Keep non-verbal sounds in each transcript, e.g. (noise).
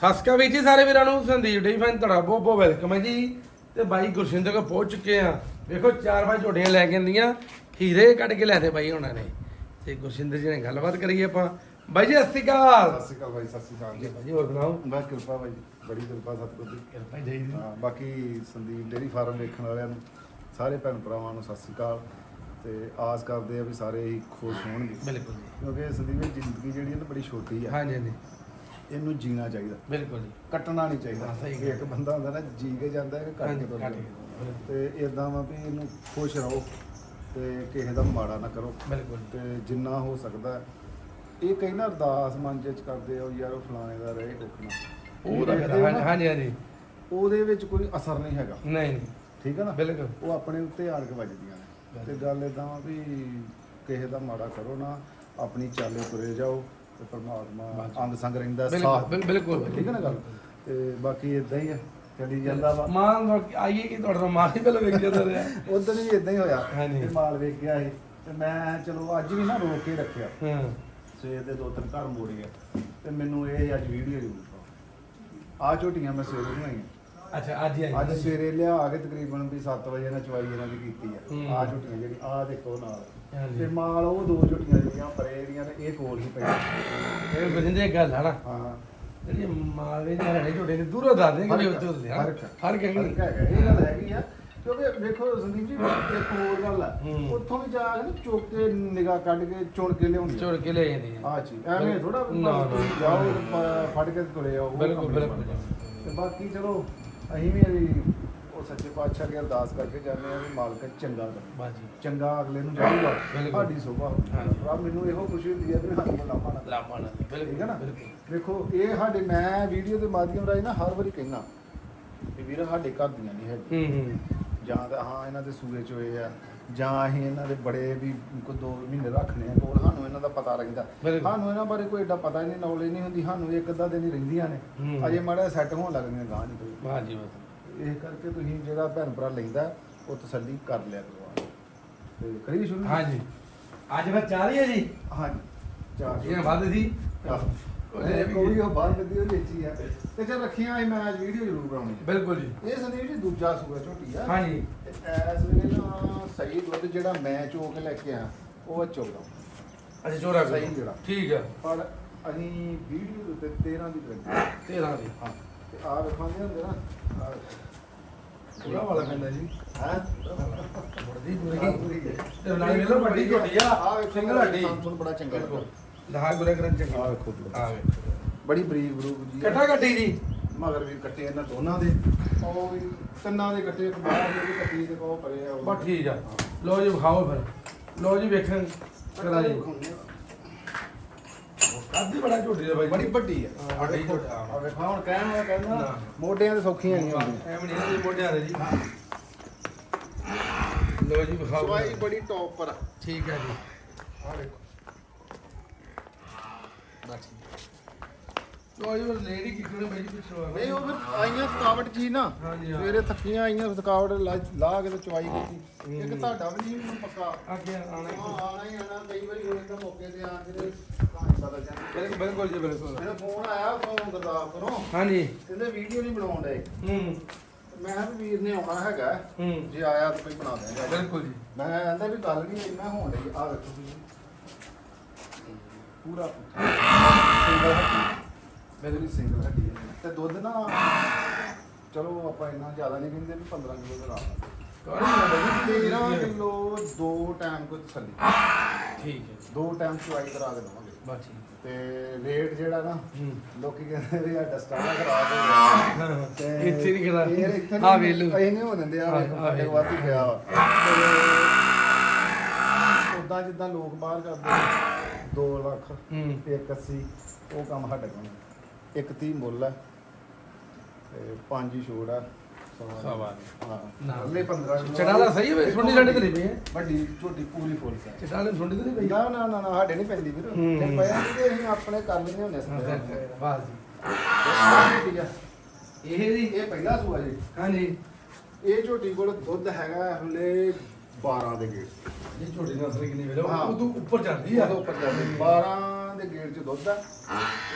ਸਸਕਾ ਵੀਰ ਜੀ ਸਾਰੇ ਵੀਰਾਂ ਨੂੰ ਸੰਦੀਪ ਡੀ ਫੈਨ ਤੁਹਾਡਾ ਬਹੁਤ ਬਹੁਤ ਵੈਲਕਮ ਹੈ ਜੀ। ਤੇ ਬਾਈ ਗੁਰਸਿੰਦਰ ਕੋ ਪਹੁੰਚ ਚੁੱਕੇ ਆ ਵੇਖੋ ਚਾਰ ਪੰਜ ਝੋਟੀਆਂ ਲੈ ਕੇ ਆਂਦੀਆਂ ਹੀਰੇ ਕੱਢ ਕੇ ਲੈਦੇ ਬਾਈ ਉਹਨਾਂ ਨੇ। ਤੇ ਗੁਰਸਿੰਦਰ ਜੀ ਨੇ ਗੱਲਬਾਤ ਕਰੀਏ ਆਪਾਂ। ਬਾਈ ਜੀ ਸਤਿ ਸ਼੍ਰੀ ਅਕਾਲ। ਸਤਿ ਸ਼੍ਰੀ ਅਕਾਲ ਭਾਈ ਸਤਿ ਸ਼੍ਰੀ ਅਕਾਲ ਜੀ। ਬਾਈ ਜੀ ਹੋਰ ਸੁਣਾਓ? ਬਸ ਕਿਰਪਾ ਭਾਈ ਬੜੀ ਕਿਰਪਾ ਸਤਿਗੁਰ ਦੀ। ਕਿਰਪਾ ਹੀ ਚਾਹੀਦੀ। ਹਾਂ ਬਾਕੀ ਸੰਦੀਪ ਡੇਰੀ ਫਾਰਮ ਵੇਖਣ ਵਾਲਿਆਂ ਨੂੰ ਸਾਰੇ ਭੈਣ ਭਰਾਵਾਂ ਨੂੰ ਸਤਿ ਸ਼੍ਰੀ ਅਕਾਲ। ਤੇ ਆਸ ਕਰਦੇ ਆ ਵੀ ਸਾਰੇ ਹੀ ਖੁਸ਼ ਹੋਣਗੇ। ਬਿਲਕੁਲ ਜੀ। ਕਿਉਂਕਿ ਸੰਦੀਪ ਦੀ ਜ਼ਿੰਦਗੀ ਜਿਹੜੀ ਹੈ ਨਾ ਬੜੀ ਛੋਟੀ ਆ ਹਾਂਜੀ ਹਾਂਜੀ। ਇਹਨੂੰ ਜੀਣਾ ਚਾਹੀਦਾ। ਬਿਲਕੁਲ ਜੀ। ਕੱਟਣਾ ਨਹੀਂ ਚਾਹੀਦਾ। ਹਾਂ, ਸਹੀ ਗੱਲ। ਇੱਕ ਬੰਦਾ ਹੁੰਦਾ ਨਾ ਜੀ ਕੇ ਜਾਂਦਾ ਹੈ ਕਿ ਕੱਟ ਹਾਂਜੀ, ਕੇ ਤੁਰ ਕੱਟ ਜਾਂਦਾ। ਕੇ ਬਿਲਕੁਲ। ਤੇ ਇਦਾਂ ਵਾ ਵੀ ਇਹਨੂੰ ਖੁਸ਼ ਰਹੋ ਤੇ ਕਿਸੇ ਦਾ ਮਾੜਾ ਨਾ ਕਰੋ। ਬਿਲਕੁਲ। ਤੇ ਜਿੰਨਾ ਹੋ ਸਕਦਾ ਹੈ। ਇਹ ਕਈ ਨਾ ਅਰਦਾਸ ਮਨ ਚ ਕਰਦੇ ਆ ਯਾਰ ਉਹ ਫਲਾਣੇ ਦਾ ਰਹੇ ਨਾ। ਉਹ ਤਾਂ ਫਿਰ ਹਾਂਜੀ ਹਾਂਜੀ ਉਹਦੇ ਵਿੱਚ ਕੋਈ ਅਸਰ ਨਹੀਂ ਹੈਗਾ। ਨਹੀਂ ਨਹੀਂ। ਠੀਕ ਹੈ ਨਾ? ਬਿਲਕੁਲ। ਉਹ ਆਪਣੇ ਉੱਤੇ ਆਣ ਕੇ ਵੱਜਦੀਆਂ ਨੇ। ਤੇ ਗੱਲ ਇਦਾਂ ਵੀ ਕਿਸੇ ਦਾ ਮਾੜਾ ਕਰੋ ਨਾ ਆਪਣੀ ਚਾਲੇ ਤੁਰੇ ਜਾਓ। ਤੇ ਪਰਮਾਤਮਾ। ਅੰਗ ਸੰਗ ਰਹਿੰਦਾ ਸਾਥ ਬਿਲ- ਬਿਲਕੁਲ। ਠੀਕ ਹੈ ਨਾ ਗੱਲ? ਤੇ ਬਾਕੀ ਇਦਾਂ ਹੀ ਆ ਚੱਲੀ ਜਾਂਦਾ ਵਾ। ਮਾਨ ਆਈਏ ਕਿ ਤੁਹਾਡਾ ਮਾਨ ਹੀ ਪਹਿਲਾਂ ਵੇਖ ਜਾਂਦਾ ਰਿਹਾ? (laughs) ਉਦੋਂ ਵੀ ਇਦਾਂ ਹੀ ਹੋਇਆ। ਹਾਂਜੀ। ਮਾਲ ਵੇਖ ਗਿਆ ਸੀ ਤੇ ਮੈਂ ਚਲੋ ਅੱਜ ਵੀ ਨਾ ਰੋਕ ਕੇ ਰੱਖਿਆ। ਹਾਂ। ਸਵੇਰ ਦੇ ਦੋ ਤਿੰਨ ਘਰ ਮੋੜ ਗਿਆ ਤੇ ਮੈਨੂੰ ਇਹ ਅੱਜ ਵੀਡੀਓ ਜ਼ਰੂਰ ਆ ਝੋਟੀਆਂ ਮੈਂ ਸਵੇਰੇ ਬਣਾਈਆਂ। ਅੱਛਾ ਅੱਜ ਹੀ ਆਈ ਅੱਜ ਸਵੇਰੇ ਲਿਆ ਕੇ ਤਕਰੀਬਨ ਵੀ 7 ਵਜੇ ਨਾਲ ਚਵਾਈ ਇਹਨਾਂ ਦੀ ਕੀਤੀ ਹੂੰ। ਆ ਆ ਝੋਟੀਆਂ ਜਿਹੜੀ ਆ ਦੇਖੋ ਨਾਲ। ਤੇ ਮਾਲ ਉਹ ਦੋ ਝੋਟੀਆਂ ਜਿਹੜੀਆਂ ਪਰੇ ਦੀਆਂ ਤੇ ਇਹ ਕੋਲ ਹੀ ਪਈਆਂ ਇਹ ਬਜਿੰਦੇ ਗੱਲ ਹੈ ਨਾ। ਹਾਂ। ਜਿਹੜੀ ਮਾਲਵੇ ਦੇ ਹੜੇ ਝੋਟੇ ਨੇ ਦੂਰੋਂ ਦੱਸਦੇ ਕਿ ਉੱਤੇ ਆ ਫ਼ਰਕ ਹੈ। ਫ਼ਰਕ ਹੈ ਇਹ ਗੱਲ ਹੈਗੀ ਆ। ਕਿਉਂਕਿ ਵੇਖੋ ਸੰਦੀਪ ਜੀ ਇੱਕ ਹੋਰ ਗੱਲ ਆ। ਹੂੰ। ਉੱਥੋਂ ਵੀ ਜਾ ਕੇ ਨਾ ਚੁੱਕ ਕੇ ਨਿਗਾਹ ਕੱਢ ਕੇ ਚੁਣ ਕੇ ਲਿਆਉਣੀ ਝੋੜ ਕੇ ਲੈ ਜਾਂਦੀ ਹੈ ਆ ਚੀਜ਼ ਐਵੇਂ ਥੋੜਾ। ਜਾਓ ਫੜ ਕੇ ਤੁਰੇ ਆਓ ਬਿਲਕੁਲ, ਬਿਲਕੁਲ। ਤੇ ਬਾਕੀ ਚਲੋ ਅਸੀਂ ਵੀ ਉਹ ਸੱਚੇ ਪਾਤਸ਼ਾਹ ਅੱਗੇ ਅਰਦਾਸ ਕਰਕੇ ਜਾਂਦੇ ਆ ਵੀ ਮਾਲਕ ਚੰਗਾ ਕਰੇ। ਬਾਜੀ। ਚੰਗਾ ਅਗਲੇ ਨੂੰ ਚਾਹੀਦਾ ਬਿਲਕੁਲ। ਸਾਡੀ ਸੋਭਾ। ਰੱਬ ਮੈਨੂੰ ਇਹੋ ਖੁਸ਼ੀ ਹੁੰਦੀ ਹੈ ਵੀ ਸਾਨੂੰ ਲਾਭਾ ਨਾ ਬਿਲਕੁਲ ਠੀਕ ਹੈ ਨਾ? ਬਿਲਕੁਲ। ਵੇਖੋ ਇਹ ਸਾਡੇ ਮੈਂ ਵੀਡੀਓ ਦੇ ਮਾਧਿਅਮ ਰਾਹੀਂ ਨਾ ਹਰ ਵਾਰੀ ਕਹਿਣਾ ਕਿ ਵੀਰ ਸਾਡੇ ਘਰ ਦੀਆਂ ਨਹੀਂ ਹੈਗੀ ਹੂੰ ਹੂੰ। ਜਾਂ ਤਾਂ ਹਾਂ ਇਹਨਾਂ ਦੇ ਸੂਏ ਚੋਏ ਆ। ਜਾਂ ਅਸੀਂ ਇਹਨਾਂ ਦੇ ਬੜੇ ਵੀ ਕੋਈ ਦੋ ਮਹੀਨੇ ਰੱਖਣੇ ਆ। ਕੋਲ ਸਾਨੂੰ ਇਹਨਾਂ ਦਾ ਪਤਾ ਰਹਿੰਦਾ। ਬਿਲਕੁਲ। ਸਾਨੂੰ ਇਹਨਾਂ ਬਾਰੇ ਕੋਈ ਏਡਾ ਪਤਾ ਹੀ ਨਹੀਂ ਨੌਲੇਜ ਨਹੀਂ ਹੁੰਦੀ। ਸਾਨੂੰ ਇੱਕ ਅੱਧਾ ਦਿਨ ਹੀ ਰਹਿੰਦੀਆਂ ਨੇ। ਹੂੰ। ਅਜੇ ਮਾੜਾ ਸੈੱਟ ਹੋਣ ਲੱਗਦੀਆਂ ਗਾਂ ਨਹੀਂ ਕੋਈ ਬਾਜੀ ਬਸ ਇਸ ਕਰਕੇ ਤੁਸੀਂ ਜਿਹੜਾ ਭੈਣ ਭਰਾ ਲੈਂਦਾ ਉਹ ਤਸੱਲੀ ਕਰ ਲਿਆ ਕਰੋ ਤੇ ਕਰੀ ਸ਼ੁਰੂ? ਹਾਂਜੀ। ਅੱਜ ਫਿਰ ਚਾਹ ਰਹੀ ਹੈ ਜੀ? ਹਾਂਜੀ। ਚਾਰ ਇਹ ਵੱਧ ਸੀ? ਇਹ ਕੋਈ ਉਹ ਬਾਹਰ ਕੱਢੀ ਹੋਈ ਵੇਚੀ ਆ। ਤੇ ਜੇ ਰੱਖੀਆਂ ਸੀ ਮੈਂ ਅੱਜ ਵੀਡੀਓ ਜ਼ਰੂਰ ਬਣਾਉਣੀ ਹੈ। ਬਿਲਕੁਲ ਜੀ। ਇਹ ਸੰਦੀਪ ਜੀ ਦੂਜਾ ਸੂਆ ਝੋਟੀ ਆ ਹਾਂਜੀ। ਇਸ ਵੇਲੇ ਨਾ ਸਹੀ ਦੁੱਧ ਜਿਹੜਾ ਮੈਂ ਚੋ ਕੇ ਲੈ ਕੇ ਆ ਉਹ ਆ 14 ਅੱਛਾ ਚੋਰਾ ਸਹੀ ਜਿਹੜਾ। ਠੀਕ ਹੈ ਪਰ ਅਸੀਂ ਵੀਡੀਓ ਦੇ ਉੱਤੇ 13 ਦੀ ਲੱਗੀ 13 ਦੀ। ਹਾਂ। ਤੇ ਆ ਵੇਖਾਂਗੇ ਹੁੰਦੇ ਨਾ ਪੂਰਾ ਵਾਲਾ ਪੈਂਦਾ ਜੀ। ਹੈ? ਬੜੀ ਪੂਰੀ। ਤੇ ਨਾਲੇ ਵੇਲੋ ਵੱਡੀ ਝੋਟੀ ਆ। ਆ ਵੇਖੋ ਸਿੰਗਲ ਹੱਡੀ। ਤੁਹਾਨੂੰ ਬੜਾ ਚੰਗਾ ਲੱਗਾ ਲਹਾ ਗੁਰੇ ਕਰਨ ਚੰਗੀ। ਆ ਵੇਖੋ ਆ ਵੇਖੋ ਬੜੀ ਬਰੀਕ ਬਰੂਕ ਜੀ। ਕੱਟਾ ਕੱਟੀ ਜੀ। ਮਗਰ ਵੀ ਕੱਟੇ ਇਹਨਾਂ ਦੋਨਾਂ ਦੇ। ਉਹ ਵੀ ਤਿੰਨਾਂ ਦੇ ਕੱਟੇ ਇੱਕ ਬਾਹਰ ਦੇ ਕੱਟੀ ਤੇ ਉਹ ਪਰੇ ਆ। ਬਸ ਠੀਕ ਆ। ਲੋ ਜੀ ਵਿਖਾਓ ਫਿਰ। ਲੋ ਜੀ ਵੇਖਣ। ਕਰਾ ਜੀ ਅੱਧੀ ਬੜਾ ਝੋਟੀ ਦਾ ਬਾਈ ਬੜੀ ਵੱਡੀ ਆ। ਆ ਵੱਡੀ ਝੋਟੀ, ਹਾਂ। ਆ ਵੇਖੋ ਹੁਣ ਕਹਿਣ ਵਾਲਾ ਕਹਿੰਦਾ ਨਾ। ਮੋਢਿਆਂ ਤੇ ਸੌਖੀਆਂ ਨਹੀਂ ਹੁੰਦੀਆਂ। ਐਵੇਂ ਨਹੀਂ ਇਹਦੇ ਮੋਢਿਆਂ ਦੇ ਜੀ। ਲੋ ਜੀ ਵਿਖਾਓ। ਸਵਾਈ ਬੜੀ ਟੌਪ ਪਰ ਆ। ਠੀਕ ਹੈ ਜੀ। ਲੋ ਜੀ। ਫਿਰ ਲੇਡੀ ਕਿਹਨੇ ਬਾਈ ਜੀ ਪਿੱਛੋਂ ਆ ਨਹੀਂ ਉਹ ਫਿਰ ਆਈਆਂ ਥਕਾਵਟ ਜੀ ਨਾ। ਹਾਂਜੀ, ਹਾਂ। ਸਵੇਰੇ ਥੱਕੀਆਂ ਆਈਆਂ ਥਕਾਵਟ ਲਾ ਲਾ ਕੇ ਤੇ ਚਵਾਈ ਕੀਤੀ। ਇੱਕ ਤੁਹਾਡਾ ਵੀ ਨਹੀਂ ਮੈਨੂੰ ਪੱਕਾ। ਅੱਗੇ ਆਣਾ ਹਾਂ, ਆਣਾ ਕਈ ਵਾਰੀ ਹੋਏ ਤਾਂ ਮੌਕੇ ਤੇ ਆ ਕੇ ਤੇ ਜਾਂਦੀ ਬਿਲਕੁਲ ਬਿਲਕੁਲ ਜੀ ਬਿਲਕੁਲ। ਮੇਰਾ ਫੋਨ ਆਇਆ ਫੋਨ ਗੁਰਦਾਸਪੁਰੋਂ ਹਾਂਜੀ। ਕਹਿੰਦੇ ਵੀਡੀਓ ਨਹੀਂ ਬਣਾਉਣ ਡਏ। ਹੂੰ। ਮੈਂ ਕਿਹਾ ਵੀ ਵੀਰ ਨੇ ਆਉਣਾ ਹੈਗਾ ਹੂੰ। ਜੇ ਆਇਆ ਤਾਂ ਕੋਈ ਬਣਾ ਦੇਗਾ ਬਿਲਕੁਲ ਜੀ। ਮੈਂ ਕਹਿੰਦਾ ਵੀ ਗੱਲ ਨਹੀਂ ਇੰਨਾ ਹੋਣ ਲਈ ਆ ਵੇਖੋ ਤੁਸੀਂ। ਪੂਰਾ ਸਿੰਗਲ ਬਿਲਕੁਲ ਸਿੰਗਲ ਹੱਡੀ ਹੈ। ਤੇ ਦੁੱਧ ਨਾ ਚਲੋ ਆਪਾਂ ਇੰਨਾ ਜ਼ਿਆਦਾ ਨਹੀਂ ਕਹਿੰਦੇ ਵੀ 15 ਕਿਲੋ ਦਾ ਰਾਤ ਕੋਈ ਨਹੀਂ 13 ਕਿਲੋ ਦੋ ਟਾਈਮ ਕੋਈ ਤਸੱਲੀ ਠੀਕ ਹੈ। ਦੋ ਟਾਈਮ ਚੁਆਈ ਕਰਾ ਕੇ ਦਵਾਂਗੇ। ਬਸ ਠੀਕ ਤੇ ਰੇਟ ਜਿਹੜਾ ਨਾ ਹੂੰ। ਲੋਕੀ ਕਹਿੰਦੇ ਵੀ ਆ ਡਸਟਾਂ ਖਰਾਬ ਹੋ ਗਿਆ। ਹਾਂ, ਤੇ ਇੱਥੇ ਨਹੀਂ ਖੜਾ ਇਹ ਇੱਥੇ ਆ ਵੇਲੂ ਇਹ ਨਹੀਂ ਹੋ ਦਿੰਦੇ ਆ ਹਾਂ, ਵੇਖੋ ਆਹ ਸਾਡੇ ਵੇਲੂ। ਵਾਤੀ ਪਿਆ ਵਾ। ਉਦਾਂ ਜਿੱਦਾਂ ਲੋਕ ਬਾਹਰ ਕਰਦੇ 2 ਲੱਖ ਹੂੰ। 180 ਉਹ ਕੰਮ ਸਾਡੇ ਕੋਲ ਨਹੀਂ। ਇੱਕ 30 ਮੁੱਲ ਹੈ ਤੇ ਪੰਜ ਹੀ ਛੋੜ ਆ। ਹਾਂ। ਨਾ। ਅਗਲੇ 15 ਕਿਲੋ ਚੜਾਲਾ ਸਹੀ ਹੋਵੇ ਸੁੰਡੀ ਸਾਡੇ ਤੇ ਨਹੀਂ ਪਈ ਹੈ? ਵੱਡੀ ਛੋਟੀ ਪੂਰੀ ਫੁੱਲ ਹੈ। ਚੜਾਲੇ ਸੁੰਡੀ ਤੇ ਨਹੀਂ ਪਈ? ਨਾ ਨਾ ਨਾ ਨਾ, ਸਾਡੇ ਨਹੀਂ ਪੈਂਦੀ ਵੀਰ। ਹੂੰ। ਇਹ ਪਿਆ ਕਿ ਅਸੀਂ ਆਪਣੇ ਕਰ ਲੈਂਦੇ ਹੁੰਦੇ ਹਾਂ, ਸੀ ਬਸ ਜੀ। ਇਹ ਜੀ? ਇਹ ਪਹਿਲਾ ਸੂਆ ਜੀ। ਹਾਂਜੀ। ਇਹ ਝੋਟੀ ਕੋਲ ਦੁੱਧ ਹੈਗਾ ਹਲੇ 12 ਦੇ ਗੇਟ ਇਹ ਛੋਟੀ ਨਸਲ ਕਿੰਨੀ ਵੇਲੇ ਹਾਂ। ਉਹ ਤੋਂ ਉੱਪਰ ਜਾਂਦੀ ਆ। ਉਹਦੇ ਉੱਪਰ ਜਾਂਦੇ 12 ਦੇ ਗੇਟ 'ਚ ਦੁੱਧ ਆ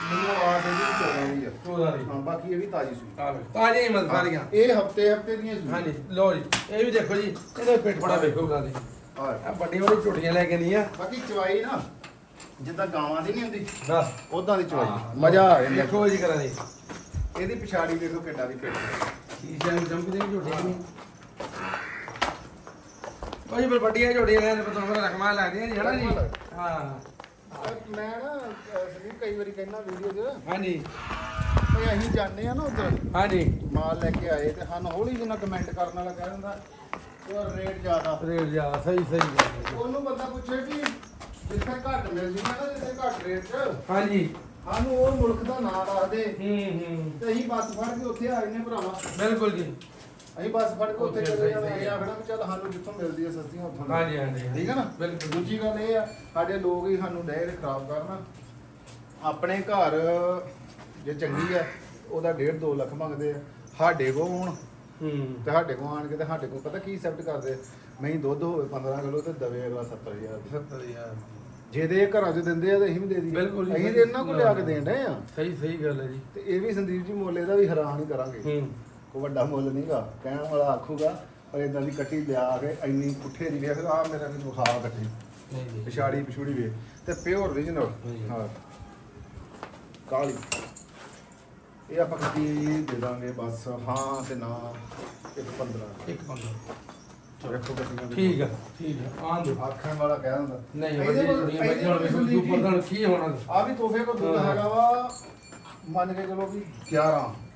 ਮੈਨੂੰ ਆਵਾਜ਼ ਇਹਦੀ ਵੀ ਚੋਰਾਂ ਦੀ ਆ। ਚੋਦਾਂ ਦੀ। ਹਾਂ ਬਾਕੀ ਇਹ ਵੀ ਤਾਜੀ ਸੂਈ। ਆ ਤਾਜ਼ੀਆਂ ਹੀ ਸਾਰੀਆਂ। ਇਹ ਹਫ਼ਤੇ ਹਫ਼ਤੇ ਦੀਆਂ ਸੂਈ ਹਾਂਜੀ ਲਓ ਜੀ ਇਹ ਵੀ ਦੇਖੋ ਜੀ ਇਹਦੇ ਪੇਟ ਬੜਾ ਵੇਖੋ ਗਾਂ ਦੇ ਹਾਂ। ਆ ਵੱਡੀ ਵੱਡੀ ਝੋਟੀਆਂ ਲੈ ਕੇ ਨਹੀਂ ਆ ਬਾਕੀ ਚਵਾਈ ਨਾ ਜਿੱਦਾਂ ਗਾਵਾਂ ਦੀ ਨਹੀਂ ਹੁੰਦੀ ਬਸ। ਉਦਾਂ ਦੀ ਚਵਾਈ। ਮਜ਼ਾ ਆ ਜਾਂਦਾ। ਦੇਖੋ ਜੀ ਕਰਾਂ ਦੀ ਇਹਦੀ ਪਿਛਾੜੀ ਦੇਖੋ ਕਿੱਡਾ ਦੀ ਕੀ ਜਾਨ ਜੰਮਦੀ ਨਹੀਂ ਝੋਟੀ ਨਹੀਂ ਕੋਈ ਪਰ ਵੱਡੀਆਂ ਝੋਟੀਆਂ ਲੈਣ ਪਤਾ ਮੇਰਾ ਰਕਮਾਂ ਲੱਗਦੀਆਂ ਜੀ ਹਨਾ ਜੀ? ਹਾਂ। ਮੈਂ ਨਾ ਸਲੀਪ ਕਈ ਵਾਰੀ ਕਹਿੰਦਾ ਵੀਡੀਓ 'ਚ ਹਾਂਜੀ। ਵੀ ਅਸੀਂ ਜਾਂਦੇ ਆ ਨਾ ਉਧਰ ਹਾਂਜੀ। ਮਾਲ ਲੈ ਕੇ ਆਏ ਤੇ ਸਾਨੂੰ ਹੌਲੀ ਜਿਹਾ ਕਮੈਂਟ ਕਰਨ ਵਾਲਾ ਕਹਿ ਦਿੰਦਾ ਉਹ ਰੇਟ ਜ਼ਿਆਦਾ। ਰੇਟ ਜਾ ਸਹੀ ਸਹੀ ਗੱਲ ਹੈ ਜੀ। ਉਹਨੂੰ ਬੰਦਾ ਪੁੱਛੇ ਕਿ ਜਿੱਥੇ ਘੱਟ ਮਿਲਦੀ ਹੈ ਨਾ ਜਿੱਥੇ ਘੱਟ ਰੇਟ 'ਚ ਹਾਂਜੀ। ਸਾਨੂੰ ਉਹ ਮੁਲਕ ਦਾ ਨਾਂ ਦੱਸ ਦੇ। ਹੂੰ ਹੂੰ। ਤੇ ਅਸੀਂ ਬੱਸ ਫੜ ਕੇ ਉੱਥੇ ਆ ਜਨੇ ਭਰਾਵਾ। ਬਿਲਕੁਲ ਜੀ। ਅਸੀਂ ਬੱਸ ਫੜ ਕੇ ਉੱਥੇ ਚਲੇ ਜਾਣਾ ਅਸੀਂ ਆਖਣਾ ਵੀ ਚੱਲ ਸਾਨੂੰ ਜਿੱਥੋਂ ਮਿਲਦੀ ਹੈ ਸਸਤੀਆਂ ਉੱਥੋਂ ਲੈ। ਹਾਂਜੀ ਹਾਂਜੀ ਠੀਕ ਹੈ ਨਾ? ਬਿਲਕੁਲ। ਦੂਜੀ ਗੱਲ ਇਹ ਆ ਸਾਡੇ ਲੋਕ ਹੀ ਸਾਨੂੰ ਡੈਰ ਖਰਾਬ ਕਰਨ ਆਪਣੇ ਘਰ ਜੇ ਚੰਗੀ ਆ ਉਹਦਾ 1.5 2 ਲੱਖ ਮੰਗਦੇ ਆ। ਸਾਡੇ ਕੋਲ ਹੁਣ ਹੂੰ। ਤੇ ਸਾਡੇ ਕੋਲ ਆਣ ਕੇ ਤੇ ਸਾਡੇ ਕੋਲ ਪਤਾ ਕੀ ਐਕਸੈਪਟ ਕਰਦੇ ਨਹੀਂ ਦੁੱਧ ਹੋਵੇ 15 ਕਿਲੋ ਤੇ ਦਵੇ ਅਗਲਾ 70000 ਦੀ। 70000 ਜੇ ਦੇ। ਇਹ ਘਰਾਂ 'ਚ ਦਿੰਦੇ ਆ ਤੇ ਅਸੀਂ ਵੀ ਦੇ ਦਈਏ। ਬਿਲਕੁਲ ਜੀ, ਅਸੀਂ ਤੇ ਇਹਨਾਂ ਕੋਲ ਲਿਆ ਕੇ ਦੇਣ ਡਏ ਆ। ਸਹੀ ਸਹੀ ਗੱਲ ਹੈ ਜੀ। ਤੇ ਇਹ ਵੀ ਸੰਦੀਪ ਜੀ ਮੁੱਲ ਇਹਦਾ ਵੀ ਹੈਰਾਨ ਹੀ ਕਰਾਂਗੇ। ਹੂੰ। ਕੋਈ ਵੱਡਾ ਮੁੱਲ ਨਹੀਂਗਾ ਕਹਿਣ ਵਾਲਾ ਆਖੂਗਾ ਪਰ ਇਦਾਂ ਦੀ ਕੱਟੀ ਲਿਆ ਕੇ ਇੰਨੀ ਪੁੱਠੇ ਦੀ ਵੇਖ ਆ ਮੇਰਾ ਵੀ ਵਿਖਾ ਕੱਟੀ। ਨਹੀਂ ਜੀ। ਪਿਛਾੜੀ ਪਿਛੂੜੀ ਵੇ ਤੇ ਪਿਓਰ ਓਰੀਜਨਲ। ਹਾਂ। ਕਾਲੀ। ਇਹ ਆਪਾਂ ਕੱਟੀ ਦੇ ਦਾਂਗੇ ਬਸ। ਹਾਂ ਤੇ ਨਾ ਇੱਕ 15 ਇੱਕ ਬੰਦਾ ਵੇਖੋ ਕੱਟੀਆਂ ਦੇ। ਠੀਕ ਆ ਠੀਕ ਆ। ਆਂ ਦੋ ਆਖਣ ਵਾਲਾ ਕਹਿ ਦਿੰਦਾ। ਨਹੀਂ ਇਹਦੇ ਕੋਲ- ਇਹਦੇ ਬੱਚੇ ਹੁਣ ਵੇਖੋ ਤੂੰ ਕੀ? ਹੋਣਾ। ਆ ਵੀ ਤੋਹਫੇ ਕੋ ਹਾਂ। ਹੈਗਾ ਵਾ ਮੰਨ ਕੇ ਚਲੋ ਵੀ 11 ਪਰ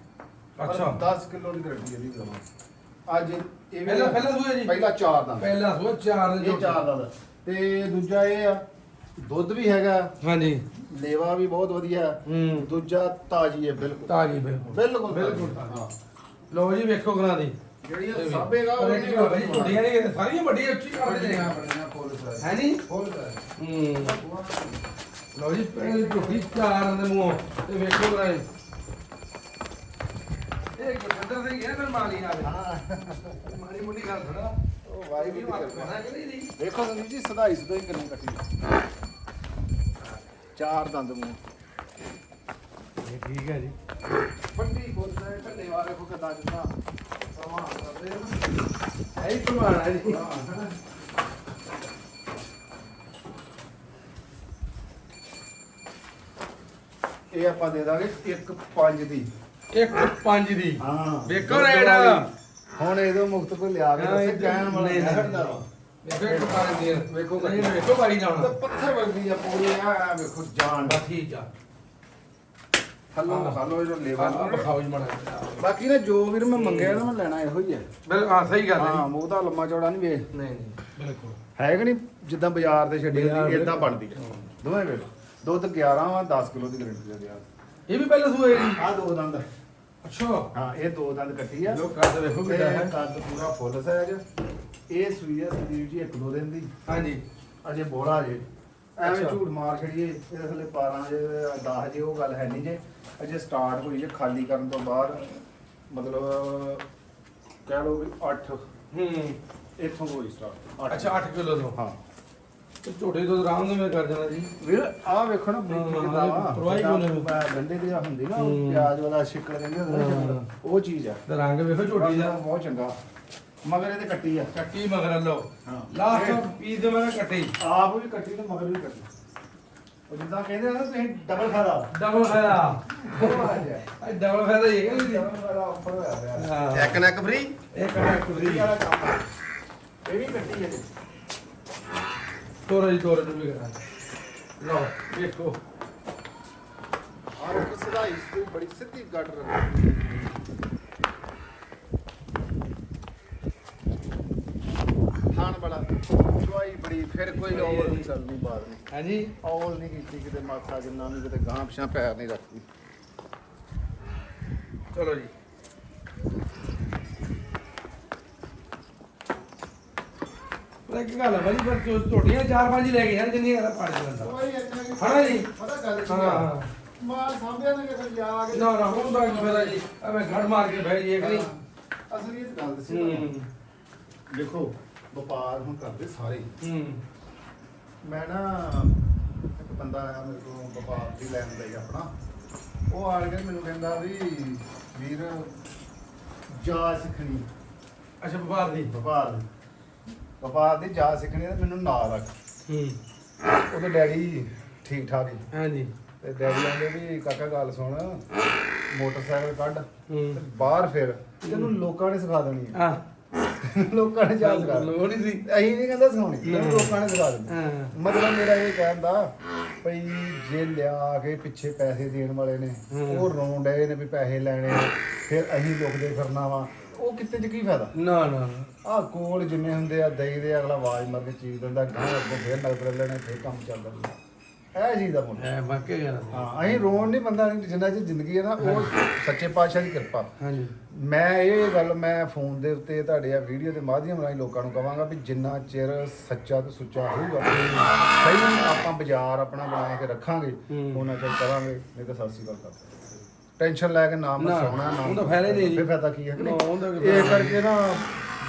ਅੱਛਾ। 10 ਕਿਲੋ ਦੀ ਗਰੰਟੀ ਇਹਦੀ ਦਵਾਂ ਅੱਜ ਇਹ ਵੀ ਪਹਿਲਾਂ ਪਹਿਲਾਂ ਜੀ। ਪਹਿਲਾ 4 ਦਾ। ਪਹਿਲਾ ਸੂਆ ਚਾਰ ਦੇ ਇਹ 4 ਦਾ ਤੇ ਦੂਜਾ ਇਹ ਆ ਦੁੱਧ ਵੀ ਹੈਗਾ। ਹਾਂਜੀ। ਲੇਵਾ ਵੀ ਬਹੁਤ ਵਧੀਆ। ਹੈ। ਦੂਜਾ ਤਾਜੀ ਹੈ ਬਿਲਕੁਲ। ਤਾਜੀ ਬਿਲਕੁਲ। ਬਿਲਕੁਲ ਬਿਲਕੁਲ। ਹਾਂ। ਲੋ ਜੀ ਵੇਖੋ ਗਰਾਂ ਦੀ। ਜਿਹੜੀਆਂ ਸਾਬੇਗਾ ਪਰ ਇੱਕ ਗੱਲ ਹੈ ਜੀ, ਝੋਟੀਆਂ ਨਹੀਂ ਸਾਰੀਆਂ ਵੱਡੀਆਂ ਉੱਚੀ ਫੁੱਲ ਸਾਈਜ਼ ਹੈ ਨਹੀਂ? ਹੂੰ। ਲੋ ਜੀ ਪਹਿਲੀ ਝੋਟੀ ਚਾਰ ਦੇ ਮੂੰਹੋਂ। ਤੇ ਵੇਖੋ ਦੀ। ਇਹ ਗੁਰਦਰ ਸਿੰਘ ਇਹ ਨਾ ਮਾਲੀ ਆਵੇ ਹਾਂ ਮਾੜੀ ਮੋਟੀ ਗੱਲ ਥੋੜਾ ਉਹ ਵਾਈ ਵੀ ਹੋਣਾ ਕਿ ਨਹੀਂ ਦੇਖੋ ਸੰਦੀਪ ਜੀ ਸਦਾਈ ਸਦਾਈ ਕਿੰਨੀ ਕੱਟੀ ਚਾਰ ਦੰਦ ਮੂੰਹ। ਇਹ ਠੀਕ ਹੈ ਜੀ। ਵੱਡੀ ਫੁੱਲ ਸਾਈਜ਼ ਢੱਲੇ ਵਾਲੇ ਕੋ ਕਦਾ ਜਿੰਨਾ ਸਮਾਂ ਕਰਦੇ ਆ ਨਾ। ਹੈ ਹੀ ਪ੍ਰਮਾਣ ਹੈ ਜੀ। ਹਾਂ। ਇਹ ਆਪਾਂ ਦੇ ਦਾਂਗੇ 1 5 ਦੀ। ਇੱਕ ਪੰਜ ਦੀ। ਹਾਂ। ਵੇਖੋ ਰੇਟ। ਹੁਣ ਇਹਦੋਂ ਮੁਕਤ ਕੋਈ ਲਿਆ ਕੇ ਦੱਸੇ ਕਹਿਣ ਵਾਲਾ ਨਹੀਂ, ਨਹੀਂ। ਨਹੀਂ। ਹਟਦਾ ਵਾ। ਵੇਖੋ ਇੱਕ ਪੰਜ ਦੀ ਵੇਖੋ ਨਹੀਂ ਵੇਖੋ ਭਾਈ ਜਾਣਾ ਤੇ ਪੱਥਰ ਵਰਗੀ ਆ ਪੂਰੀ ਆ ਆ ਵੇਖੋ ਜਾਨ। ਬਸ ਠੀਕ ਆ। ਥੱਲੋਂ ਹਾਂ। ਦਿਖਾ ਲਓ ਇਹਦਾ ਆ ਲੇਵਲ ਬਖਾਓ ਜੀ ਮੜਾ ਬਾਕੀ ਨਾ ਜੋ ਵੀਰ ਮੈਂ ਮੰਗਿਆ ਨਾ ਮੈਂ ਲੈਣਾ ਇਹੋ ਹੀ ਹੈ ਬਿਲ ਹਾਂ ਸਹੀ ਗੱਲ ਹੈ ਹਾਂ ਮੂੰਹ ਤਾਂ ਲੰਮਾ ਚੌੜਾ ਨਹੀਂ ਵੇਖ ਨਹੀਂ ਨਹੀਂ ਬਿਲਕੁਲ। ਹੈ ਕਿ ਨਹੀਂ? ਜਿੱਦਾਂ ਬਾਜ਼ਾਰ ਤੇ ਛੱਡੀ ਹੁੰਦੀ ਇਦਾਂ ਬਿਲਕੁਲ। ਬਣਦੀ ਦੋਵੇਂ ਵੇਖ ਦੁੱਧ 11 ਵਾ 10 ਕਿਲੋ ਦੀ ਗਰੰਟੀ ਦੇ ਦਿਆ ਇਹ ਵੀ ਪਹਿਲਾਂ ਸੂਏ ਜੀ ਆ ਦੋ ਦੰਦ। ਅੱਛਾ। ਹਾਂ ਇਹ ਦੋ ਦੰਦ ਕੱਟੀ ਆ। ਲੋ ਕੱਦ ਵੇਖੋ ਕਿੱਡਾ ਹੈ। ਕੱਦ ਪੂਰਾ ਫੁੱਲ ਸਾਈਜ਼ ਇਹ ਸੂਈ ਆ ਸੰਦੀਪ ਜੀ ਇੱਕ ਦੋ ਦਿਨ ਦੀ। ਹਾਂਜੀ। ਅਜੇ ਬੋਲਾ ਜੇ। ਐਵੇਂ। ਝੂਠ ਮਾਰ ਛੜੀਏ ਇਹਦੇ ਥੱਲੇ 12 ਜੇ 10 ਜੇ ਉਹ ਗੱਲ ਹੈ ਨਹੀਂ ਜੇ। ਅਜੇ ਸਟਾਰਟ ਹੋਈ ਜੇ ਖਾਲੀ ਕਰਨ ਤੋਂ ਬਾਅਦ। ਮਤਲਬ ਕਹਿ ਲਓ ਵੀ 8 ਹੂੰ। ਇੱਥੋਂ ਹੋਈ ਸਟਾਰਟ ਅੱਛਾ 8 ਕਿਲੋ ਤੋਂ। ਹਾਂ। ਝੋਟੇ ਤੋਂ ਆਰਾਮ ਨਾਲ ਮੈਂ ਕਰ ਜਾਣਾ ਜੀ। ਵੀਰ ਆਹ ਵੇਖੋ ਨਾ ਬਰੀਕੀ ਕਿਦਾਂ ਵਾ ਪਰਵਾਹੀ ਕੋਈ ਨਹੀਂ। ਗੰਢੇ ਦੀ ਹੁੰਦੀ ਨਾ ਉਹ। ਪਿਆਜ਼ ਵਾਲਾ ਛਿੱਕਲ ਕਹਿੰਦੇ ਹੁੰਦੇ ਨਾ ਹਾਂ। ਛਿੱਕਲ, ਉਹ ਚੀਜ਼ ਆ। ਤੇ ਰੰਗ ਵੇਖੋ ਝੋਟੀ ਦਾ। ਬਹੁਤ ਚੰਗਾ। ਮਗਰ ਇਹਦੇ ਕੱਟੀ ਆ। ਕੱਟੀ ਮਗਰ ਲਓ। ਹਾਂ। ਲਾਸਟ ਪੀਸ ਦੇ ਮੈਂ ਕੱਟੀ। ਆਪ ਵੀ ਕੱਟੀ ਤੇ ਮਗਰ ਵੀ ਕੱਟੀ। ਉਹ ਜਿੱਦਾਂ ਕਹਿੰਦੇ ਆ ਨਾ ਤੁਸੀਂ ਡਬਲ ਖਾਦਾ ਡਬਲ ਫਾਇਦਾ। ਆ ਇਹ ਡਬਲ ਫਾਇਦਾ ਹੀ ਹੈ ਕਿ ਡਬਲ ਉੱਪਰ ਹੋਇਆ ਪਿਆ ਹਾਂ। ਇੱਕ ਨੈਕ ਫਰੀ ਇਹ ਇਹ ਵਾਲਾ ਕੰਮ ਆ। ਇਹ ਵੀ ਕੱਟੀ ਹੈ ਜੀ। ਤੋਰਾ ਜੀ ਤੋਰਾ ਨੂੰ ਵੀ ਕਰਾਂ ਲਓ ਵੇਖੋ ਆਹ ਇੱਕ ਸਦਾਈ ਸੀ ਬੜੀ ਸਿੱਧੀ ਗੱਡ ਰੱਖੀ ਥਾਣ ਬੜਾ ਚੁਆਈ ਬੜੀ ਫਿਰ ਕੋਈ ਔਲ ਨਹੀਂ ਚੱਲਣੀ ਬਾਤ ਨਹੀਂ ਹਾਂਜੀ ਔਲ ਨਹੀਂ ਕੀਤੀ ਕਿਤੇ ਮਾਸਾ ਜਿੰਨਾ ਵੀ ਕਿਤੇ ਗਾਂ ਪਿਛਾਂ ਪੈਰ ਨਹੀਂ ਰੱਖਦੀ ਚਲੋ ਜੀ ਇੱਕ ਗੱਲ ਹੈ ਬਾਈ ਪਰ ਝੋਟੀਆਂ ਚਾਰ ਪੰਜ ਹੀ ਲੈ ਗਏ ਹਨ ਜਿੰਨੀਆਂ ਕਹਿੰਦਾ ਪੜ ਜਾਂਦਾ ਕਿ ਹਨਾ ਜੀ? ਪਤਾ ਗੱਲ ਕੀ ਹਾਂ ਆ? ਹਾਂ ਮਾਲ ਸਾਂਭਿਆ ਨਾ ਕਿ ਜਾ ਕੇ ਨਾ ਨਾ ਹੁਣ ਤਾਂ ਕੀ ਜੀ ਐਵੇਂ ਘੜ ਮਾਰ ਕੇ ਬਹਿ ਜੀ ਕਿ ਨਹੀਂ? ਅਸਲੀਅਤ ਗੱਲ ਦੱਸੀ ਹੂੰ। ਦੇਖੋ ਵਪਾਰ ਹੁਣ ਕਰਦੇ ਸਾਰੇ। ਹੀ। ਹੂੰ ਮੈਂ ਨਾ ਬੰਦਾ ਆਇਆ ਮੇਰੇ ਕੋਲ ਵਪਾਰ ਦੀ ਲੈਣ ਲਈ ਆਪਣਾ। ਉਹ ਆ ਕੇ ਮੈਨੂੰ ਕਹਿੰਦਾ ਵੀ ਵੀਰ ਜਾ ਸਿੱਖਣੀ। ਅੱਛਾ ਵਪਾਰ ਦੀ? ਵਪਾਰ ਦੀ। ਵਪਾਰ ਦੀ ਜਾ ਸਿੱਖਣੀ ਤੇ ਮੈਨੂੰ ਨਾਲ ਰੱਖ। ਹੂੰ। ਉਹਦੇ ਡੈਡੀ ਠੀਕ ਠਾਕ ਹੀ। ਹਾਂਜੀ। ਤੇ ਡੈਡੀ ਕਹਿੰਦੇ ਵੀ ਕਾਕਾ ਗੱਲ ਸੁਣ ਮੋਟਰਸਾਈਕਲ ਕੱਢ ਹੂੰ। ਤੇ ਬਾਹਰ ਫਿਰ। ਤੈਨੂੰ ਲੋਕਾਂ ਨੇ ਸਿਖਾ ਦੇਣੀ ਹੈ। ਆ ਲੋਕਾਂ ਨੇ ਜਾ ਸਿਖਾ ਦੇਣੀ। ਲੋੜ ਨਹੀਂ। ਸੀ ਅਸੀਂ ਨਹੀਂ ਕਹਿੰਦਾ ਸਿਖਾਉਣੀ। ਤੈਨੂੰ ਲੋਕਾਂ ਨੇ ਸਿਖਾ ਦੇਣੀ। ਹਾਂ। ਮਤਲਬ ਮੇਰਾ ਇਹ ਕਹਿਣ ਦਾ ਭਈ ਜੇ ਲਿਆ ਕੇ ਪਿੱਛੇ ਪੈਸੇ ਦੇਣ ਵਾਲੇ ਨੇ। ਉਹ ਰੋਣ ਡਏ ਨੇ ਵੀ ਪੈਸੇ ਲੈਣੇ ਫਿਰ ਅਸੀਂ ਲੁਕਦੇ ਫਿਰਨਾ ਵਾ। ਉਹ ਕਿਤੇ ਚ ਕੀ ਫਾਇਦਾ? ਨਾ ਨਾ ਨਾ। ਆਹ ਕੋਲ ਜਿੰਨੇ ਹੁੰਦੇ ਆ ਦਈ ਦੇ ਅਗਲਾ ਆਵਾਜ਼ ਮਾਰ ਕੇ ਚੀਜ਼ ਦਿੰਦਾ ਗਾਂ ਅੱਗੋਂ ਫਿਰ ਨਗਦ ਲੈਣੇ ਫਿਰ ਕੰਮ ਚੱਲਦਾ ਰਹਿੰਦਾ। ਇਹ ਚੀਜ਼ ਦਾ ਮੁੱਲ ਐ ਵਾਕਿਆ ਗੱਲ ਆ। ਹਾਂ ਅਸੀਂ ਰੋਣ ਨਹੀਂ ਬੰਦਾ ਨਹੀਂ ਜਿੰਨਾ ਚਿਰ ਜ਼ਿੰਦਗੀ ਹੈ ਨਾ ਉਹ ਸੱਚੇ ਪਾਤਸ਼ਾਹ ਦੀ ਕਿਰਪਾ ਹਾਂਜੀ ਮੈਂ ਇਹ ਗੱਲ ਮੈਂ ਫੋਨ ਦੇ ਉੱਤੇ ਤੁਹਾਡੇ ਆ ਵੀਡੀਓ ਦੇ ਮਾਧਿਅਮ ਰਾਹੀਂ ਲੋਕਾਂ ਨੂੰ ਕਵਾਂਗਾ ਵੀ ਜਿੰਨਾ ਚਿਰ ਸੱਚਾ ਤੇ ਸੁੱਚਾ ਹੋਊਗਾ ਸਹੀ ਆਪਾਂ ਬਾਜ਼ਾਰ ਆਪਣਾ ਬਣਾ ਕੇ ਰੱਖਾਂਗੇ। ਉਹਨਾਂ ਚਿਰ ਕਰਾਂਗੇ ਨਹੀਂ ਤਾਂ ਸਤਿ ਸ਼੍ਰੀ ਅਕਾਲ ਕਰ ਟੈਨਸ਼ਨ ਲੈ ਕੇ ਨਾਮ ਨਾ, ਸੌਣਾ ਨਾਮ ਉਹਦਾ ਫਾਇਦਾ ਹੀ ਨਹੀਂ ਜੀ। ਫਾਇਦਾ ਕੀ ਹੈ ਨਾ, ਇਹ ਕਰਕੇ ਨਾ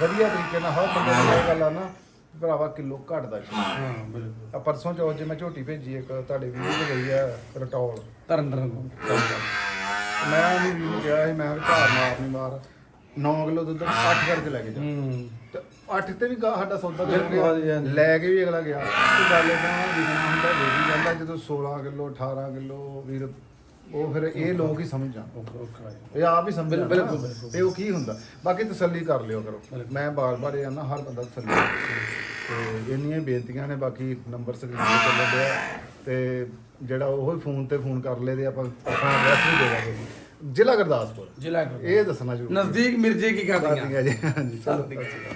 ਵਧੀਆ ਤਰੀਕੇ ਨਾਲ ਹਰ ਬੰਦੇ ਨੂੰ ਇਹ ਗੱਲ ਆ ਨਾ ਭਰਾਵਾ ਕਿਲੋ ਘਟਦਾ ਜੀ। ਹਾਂ ਬਿਲਕੁਲ। ਆ ਪਰਸੋਂ ਚੌਥ ਜੇ ਮੈਂ ਝੋਟੀ ਭੇਜੀ ਇੱਕ ਤੁਹਾਡੇ ਵੀਡੀਓ ਤੇ ਗਈ ਆ ਰਟੌਲ। ਤਰਨ ਤਰਨ ਕੋ ਮੈਂ ਉਹਨੂੰ ਵੀ ਕਿਹਾ ਸੀ ਮੈਂ ਕਿਹਾ ਘਰ ਮਾਰ ਨਹੀਂ ਮਾਰ। 9 ਕਿਲੋ ਦੁੱਧ 8 ਕਰਕੇ ਲੈ ਕੇ ਜਾ। ਹੂੰ। ਤੇ 8 ਤੇ ਵੀ ਗਾ ਸਾਡਾ ਸੌਦਾ ਕਰ ਬਿਲਕੁਲ, ਹਾਂਜੀ, ਗਿਆ ਹਾਂਜੀ। ਲੈ ਕੇ ਵੀ ਅਗਲਾ ਗਿਆ। ਤੇ ਗੱਲ ਵਿਕਣਾ ਹੁੰਦਾ ਵੀ ਜਾਂਦਾ ਜਦੋਂ 16 ਕਿਲੋ 18 ਕਿਲੋ ਵੀਰ ਉਹ ਫਿਰ ਇਹ ਲੋਕ ਹੀ ਸਮਝ ਜਾਣ ਇਹ ਆਪ ਹੀ ਸਮਝ ਜਾਣ ਬਿਲਕੁਲ, ਨਾ। ਬਿਲਕੁਲ। ਤੇ ਉਹ ਕੀ ਹੁੰਦਾ ਬਾਕੀ ਤਸੱਲੀ ਕਰ ਲਿਓ ਕਰੋ। ਮੈਂ ਬਾਰ-ਬਾਰ ਇਹ ਨਾ ਹਰ ਬੰਦਾ ਤਸੱਲੀ ਕਰੇ। ਤੇ ਇੰਨੀਆਂ ਹੀ ਬੇਨਤੀਆਂ ਨੇ ਬਾਕੀ ਨੰਬਰ ਸਕਰੀਨ ਤੇ ਚੱਲਣ ਡਿਆ ਤੇ ਜਿਹੜਾ ਉਹ ਫੋਨ ਤੇ ਫੋਨ ਕਰ ਲੇ ਤੇ ਆਪਾਂ ਆਪਣਾ ਐਡਰੈਸ ਵੀ ਦੇ ਦਾਂਗੇ ਜ਼ਿਲ੍ਹਾ ਗੁਰਦਾਸਪੁਰ ਜ਼ਿਲ੍ਹਾ। ਇਹ ਦੱਸਣਾ ਜ਼ਰੂਰ ਨਜ਼ਦੀਕ ਮਿਰਜੇ ਕੀ ਕਰਦੀਆਂ ਜੀ ਹਾਂਜੀ ਚਲੋ ਸਤਿ ਸ਼੍ਰੀ ਅਕਾਲ।